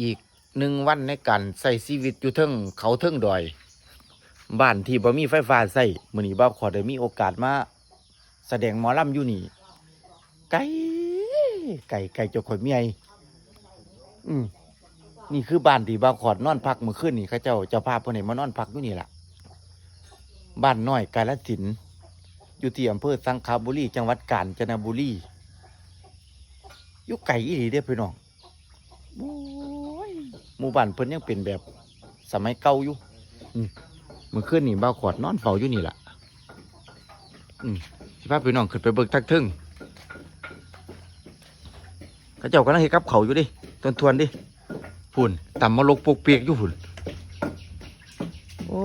อีกหนึ่งวันในการใส่ชีวิตอยู่เทิงเขาเทิงดอย บ้านที่บ่มีไฟฟ้าใส่มื้อนี้บ่าวขอได้มีโอกาสมา แสดงหมอลำอยู่นี่ ไก่ไก่ไก่เจ้าข่อยเมียอืมนี่คือบ้านที่บ่าวขอดนอนพักเมื่อคืนนี่เขาเจ้าเจ้าภาพเพิ่นให้มานอนพักอยู่นี่ล่ะ บ้านน้อยกาฬสินธุ์อยู่ที่อำเภอสังขบุรีจังหวัดกาญจนบุรีอยู่ไกลอีหลีเด้อพี่น้อง มู่บ้านเพิ่นยังเป็นแบบสมัยเก่าอยู่อืมเมื่อคืนนี่บ่าวขอดนอนเฝ้าอยู่นี่ล่ะอืมสิพาพี่น้องขึ้นไปเบิกทักทึ่งเขาเจ้ากำลังเฮ็ดกับเขาวอยู่ดิทวนทวนๆดิพุ่นต่ำมาลกปกเปียกอยู่พุ่นโอ้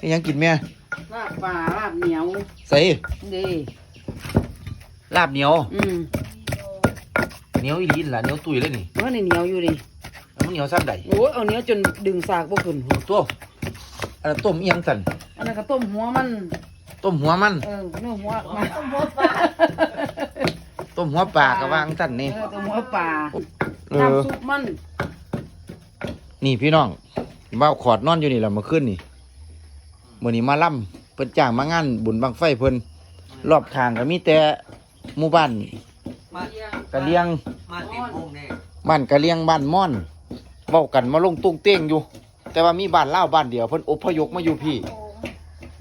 นี่ยังกินแม่ลาบปลาลาบเหนียวใส่ดีลาบเหนียวอืมเหนียวอีหลีนล่ะเหนียวตุยเลยนี่เมื่อนี่เหนียวอยู่ดิแล้ว มันเหนียวซ้ำใดโอ้ยเอาเหนียวจนดึงสากบ่ขึ้นหัวตัวอันนั้นต้มเอียงสันอันนั้นก็ต้มหัวมัน ต้มหัวมัน เออเนื้อหัวมันต้มหัวปลากระวางสันนี่เออต้มหัวปลาเออน้ำซุปมันนี่พี่น้องบ่าวขอดนอนอยู่นี่แหละเมื่อคืนนี่มื่อนี้มาล่ำเพิ่นจ้างมางานบุญบังไฟเพิ่นรอบทางก็มีแต่หมู่บ้านมา กะเลียงมาติดวงเนี่ยบ้านกะเลียงบ้านม่อน เว้ากันมาลงตุ้งเต้งอยู่ แต่ว่ามีบ้านเล่าวบ้านเดียวเพิ่นอพยพมาอยู่พี่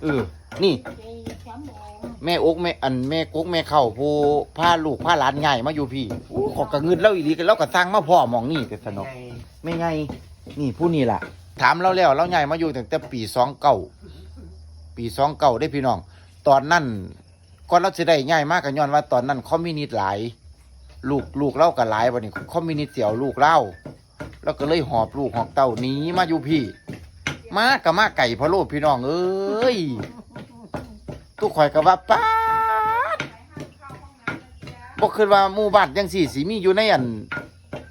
เออนี่ แม่อกแม่อันแม่กุ๊กแม่เข้าผู้พาลูกพาหลานใหญ่มาอยู่พี่อู้ขอกระเงินเล่าอีหลีกันแล้วก็สร้างมาพ่อหมองนี่แต่สนุกไม่ไงนี่ผู้นี่ล่ะ ถามเราแล้วเราใหญ่มาอยู่ตั้งแต่ปีสองเก่าปีสองเก่าได้พี่น้อง ตอนนั้นก่อนเราจะได้ใหญ่มากกันย้อนว่าตอนนั้นคอมมิวนิสต์หลาย ลูกลูกเล่ากันหลายวันนี้คอมมิวนิสต์เสี่ยวลูกเล่า แล้วก็เลยหอบลูกหอบเต้าหนีมาอยู่พี่ มากับมาไก่พะโล้พี่น้องเอ้ยตุกข่อยกับว่าป้าดบอกคือว่าหมู่บ้านยังสี่สีมีอยู่ในอัน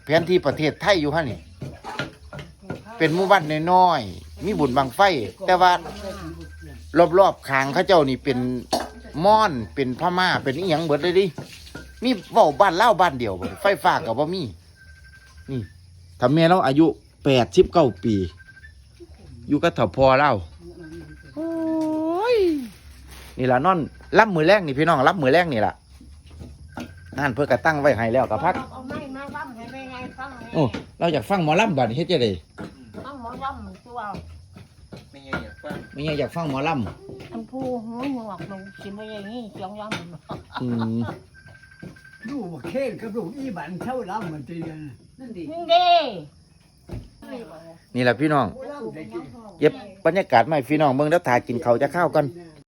แผนที่ประเทศไทยอยู่ฮะนี่ เป็นหมู่บ้านน้อยๆมีบุญบังไฟ แต่ว่ารอบๆขางเขาเจ้านี่เป็นม่อนเป็นพม่าเป็นอีหยังเบิดเลยดิมีเว้าบ้านเล่าบ้านเดียว ไฟฟ้ากับบ่มี นี่ ถ้าแม่เราอายุแปดสิบเก้าปี อยู่กับเถ่าพอเราโอ้ยนี่ล่ะนอนรับมือแรกนี่พี่น้องรับมือแรกนี่ล่ะนั่นเพื่อกระตั้งไว้ให้แล้วกับพักเอาไม้มาล่ำให้แม่ไงฟังโอ้เราอยากฟังหมอลำบัดนี้เฮ็ดจะไดฟังหมอล่ำตัวไม่ใช่อยากฟังไม่อยากฟังหมอลอันผู้หูหนวกลงสิไม่อย่างนี้จังล่ำำอืม ลูกเค้นกับลูกอีบันเท่าล้ำมันตีกันนั่ นดินี่เด้นี่แหละพี่น้องล้ำได้กินเย็บบรรยากาศใหม่พี่น้องเมืองแล้วถ่ายกินเขาวจะเข้าวกันแน่